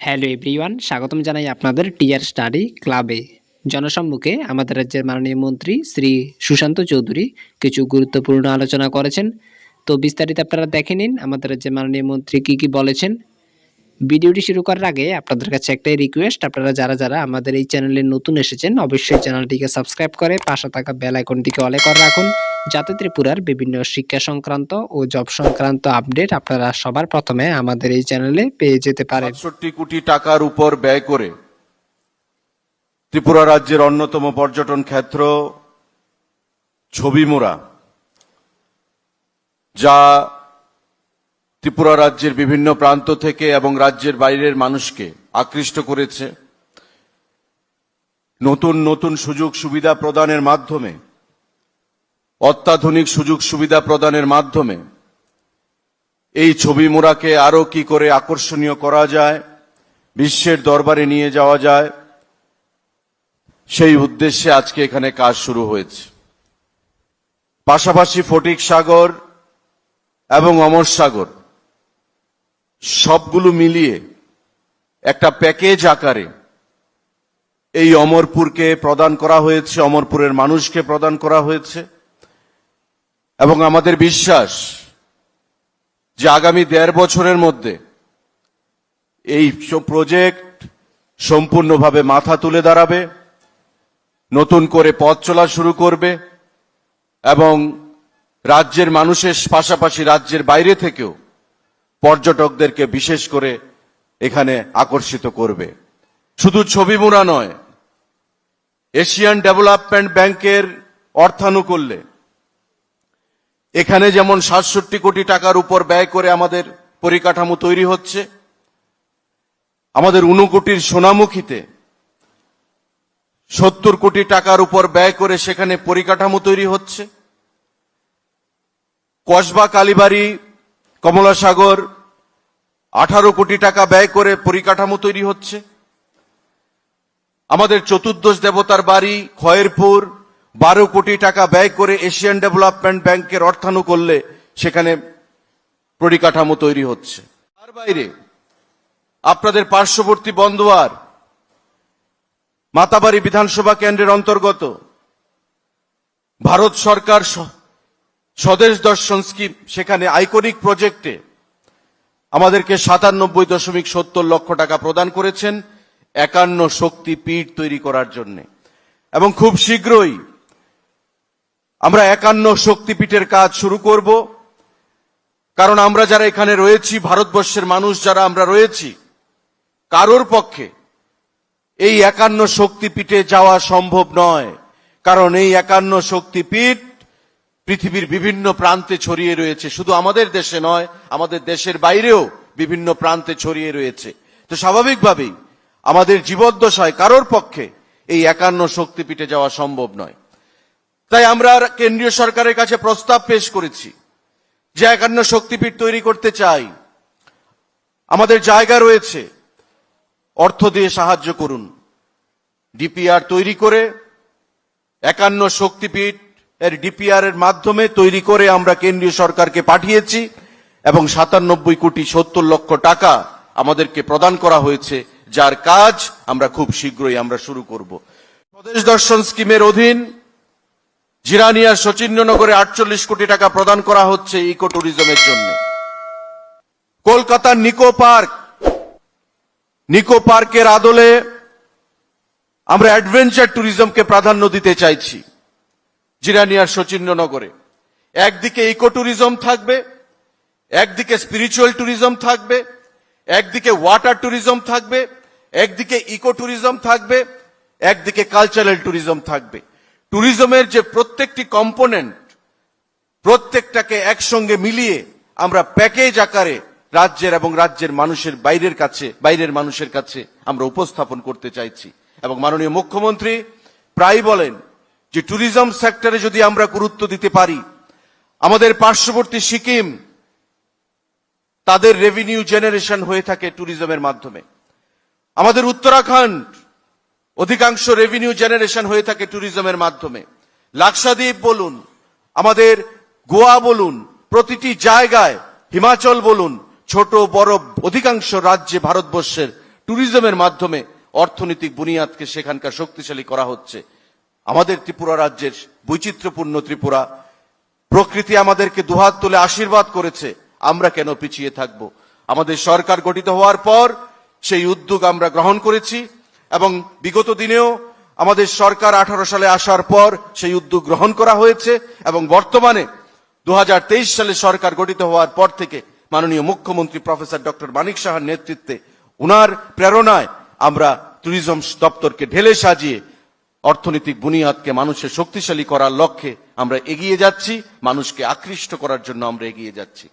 Hello everyone স্বাগতম জানাই আপনাদের টিআর স্টাডি ক্লাবে জনসম্মুখে আমাদের রাজ্যের মাননীয় মন্ত্রী শ্রী সুশান্ত চৌধুরী কিছু গুরুত্বপূর্ণ আলোচনা করেছেন। তো বিস্তারিত আপনারা দেখে নিন, আমাদের রাজ্যের মাননীয় মন্ত্রী কী কী বলেছেন। ভিডিওটি শুরু করার আগে আপনাদের কাছে একটাই রিকোয়েস্ট আপনারা যারা যারা আমাদের এই চ্যানেলে নতুন এসেছেন, অবশ্যই চ্যানেলটিকে সাবস্ক্রাইব করে পাশে থাকা বেল আইকনটিকে অলে করে রাখুন। যাতে ত্রিপুরার বিভিন্ন শিক্ষা সংক্রান্ত ও জব সংক্রান্ত আপডেট আপনারা সবার প্রথমে আমাদের এই চ্যানেলে পেয়ে যেতে পারেন। সাতষট্টি কোটি টাকার উপর ব্যয় করে ত্রিপুরা রাজ্যের অন্যতম পর্যটন ক্ষেত্র ছবিমুড়া, যা ত্রিপুরা রাজ্যের বিভিন্ন প্রান্ত থেকে এবং রাজ্যের বাইরের মানুষকে আকৃষ্ট করেছে। নতুন নতুন সুযোগ সুবিধা প্রদানের মাধ্যমে, অত্যাধুনিক সুযোগ সুবিধা প্রদানের মাধ্যমে এই ছবি মোড়াকে আরও কি করে আকর্ষণীয় করা যায়, বিশ্বের দরবারে নিয়ে যাওয়া যায়, সেই উদ্দেশ্যে আজকে এখানে কাজ শুরু হয়েছে। পাশাপাশি ফটিক সাগর এবং অমর সাগর সবগুলো মিলিয়ে একটা প্যাকেজ আকারে এই অমরপুরকে প্রদান করা হয়েছে, অমরপুরের মানুষকে প্রদান করা হয়েছে। এবং আমাদের বিশ্বাস যে আগামী দেড় বছরের মধ্যে এই প্রজেক্ট সম্পূর্ণভাবে মাথা তুলে দাঁড়াবে, নতুন করে পথ চলা শুরু করবে এবং রাজ্যের মানুষের পাশাপাশি রাজ্যের বাইরে থেকেও পর্যটকদেরকে বিশেষ করে এখানে আকর্ষিত করবে। শুধু ছবি মোড়া নয়, এশিয়ান ডেভেলপমেন্ট ব্যাংকের অর্থানুকূল্যে। এখানে যেমন সাতষট্টি কোটি টাকার উপর ব্যয় করে আমাদের পরিকাঠামো তৈরি হচ্ছে, আমাদের উনকোটির সোনামুখীতে সত্তর কোটি টাকার উপর ব্যয় করে সেখানে পরিকাঠামো তৈরি হচ্ছে। কসবা কালীবাড়ি কমলাসাগর আঠারো কোটি টাকা ব্যয় করে পরিকাঠামো তৈরি হচ্ছে। আমাদের চতুর্দশ দেবতার বাড়ি খয়েরপুর, বারো কোটি টাকা ব্যয় করে এশিয়ান ডেভেলপমেন্ট ব্যাংকের অর্থানুকূল্যে সেখানে পরিকাঠামো তৈরি হচ্ছে। তার বাইরে আপনাদের পার্শ্ববর্তী বন্দোয়ার, মাতাবাড়ি বিধানসভা কেন্দ্রের অন্তর্গত, ভারত সরকার স্বদেশ দর্শন স্কিম সেখানে আইকনিক প্রজেক্টে আমাদেরকে সাতানব্বই দশমিক সত্তর লক্ষ টাকা প্রদান করেছেন একান্ন শক্তি পীঠ তৈরি করার জন্য। এবং খুব শীঘ্রই আমরা একান্ন শক্তিপীঠের কাজ শুরু করব। কারণ আমরা যারা এখানে রয়েছি, ভারতবর্ষের মানুষ যারা আমরা রয়েছি, কারোর পক্ষে এই একান্ন শক্তিপীঠে যাওয়া সম্ভব নয়। কারণ এই একান্ন শক্তিপীঠ পৃথিবীর বিভিন্ন প্রান্তে ছড়িয়ে রয়েছে। শুধু আমাদের দেশে নয়, আমাদের দেশের বাইরেও বিভিন্ন প্রান্তে ছড়িয়ে রয়েছে। তো স্বাভাবিকভাবেই আমাদের জীবদ্দশায় কারোর পক্ষে এই একান্ন শক্তিপীঠে যাওয়া সম্ভব নয়। তাই আমরা কেন্দ্রীয় সরকারের কাছে প্রস্তাব পেশ করেছি যে একান্ন শক্তিপীঠ তৈরি করতে চাই। আমাদের জায়গা রয়েছে। অর্থ দিয়ে সাহায্য করুন। ডিপিআর তৈরি করে একান্ন শক্তিপীঠ এর ডিপিআর এর মাধ্যমে তৈরি করে আমরা কেন্দ্রীয় সরকারকে পাঠিয়েছি এবং সাতানব্বই কোটি সত্তর লক্ষ টাকা আমাদেরকে প্রদান করা হয়েছে, যার কাজ আমরা খুব শীঘ্রই আমরা শুরু করব। স্বদেশ দর্শন স্কিমের অধীন জিরানিয়ার শচীন্দ্রনগরে আটচল্লিশ কোটি টাকা প্রদান করা হচ্ছে ইকো ট্যুরিজমের জন্য। কলকাতার নিকো পার্ক, নিকো পার্কের আদলে আমরা অ্যাডভেঞ্চার ট্যুরিজমকে প্রাধান্য দিতে চাইছি। জিরানিয়ার শচীন্দ্রনগরে। একদিকে ইকো ট্যুরিজম থাকবে, একদিকে স্পিরিচুয়াল ট্যুরিজম থাকবে, একদিকে ওয়াটার ট্যুরিজম থাকবে, একদিকে ইকো ট্যুরিজম থাকবে, একদিকে কালচারাল ট্যুরিজম থাকবে। ট্যুরিজমের যে প্রত্যেকটি কম্পোনেন্ট, প্রত্যেকটাকে একসঙ্গে মিলিয়ে আমরা প্যাকেজ আকারে রাজ্যের এবং রাজ্যের মানুষের বাইরের কাছে, বাইরের মানুষের কাছে আমরা উপস্থাপন করতে চাইছি। এবং মাননীয় মুখ্যমন্ত্রী প্রায় বলেন যে ট্যুরিজম সেক্টরে যদি আমরা গুরুত্ব দিতে পারি, আমাদের পার্শ্ববর্তী সিকিম, তাদের রেভিনিউ জেনারেশন হয়ে থাকে ট্যুরিজমের মাধ্যমে। আমাদের উত্তরাখণ্ড, অধিকাংশ রেভিনিউ জেনারেশন হয়ে থাকে ট্যুরিজমের মাধ্যমে। লাক্সাদ্বীপ বলুন, আমাদের গোয়া বলুন, প্রতিটি জায়গায় হিমাচল বলুন, ছোট, বড়, অধিকাংশ রাজ্যে ভারতবর্ষের ট্যুরিজমের মাধ্যমে অর্থনৈতিক বুনিয়াদকে সেখানকার শক্তিশালী করা হচ্ছে। আমাদের ত্রিপুরা রাজ্যের বৈচিত্র্যপূর্ণ ত্রিপুরা, প্রকৃতি আমাদেরকে দুহাত তুলে আশীর্বাদ করেছে, আমরা কেন পিছিয়ে থাকব? আমাদের সরকার গঠিত হওয়ার পর সেই উদ্যোগ আমরা গ্রহণ করেছি এবং বিগত দিনেও আমাদের সরকার আঠারো সালে আসার পর সেই উদ্যোগ গ্রহণ করা হয়েছে এবং বর্তমানে দু হাজার তেইশ সালে সরকার গঠিত হওয়ার পর থেকে মাননীয় মুখ্যমন্ত্রী প্রফেসর ডক্টর মানিক সাহার নেতৃত্বে উনার প্রেরণায় আমরা ট্যুরিজম দপ্তরকে ঢেলে সাজিয়ে অর্থনৈতিক বুনিয়াদকে মানুষের শক্তিশালী করার লক্ষ্যে আমরা এগিয়ে যাচ্ছি, মানুষকে আকৃষ্ট করার জন্য আমরা এগিয়ে যাচ্ছি।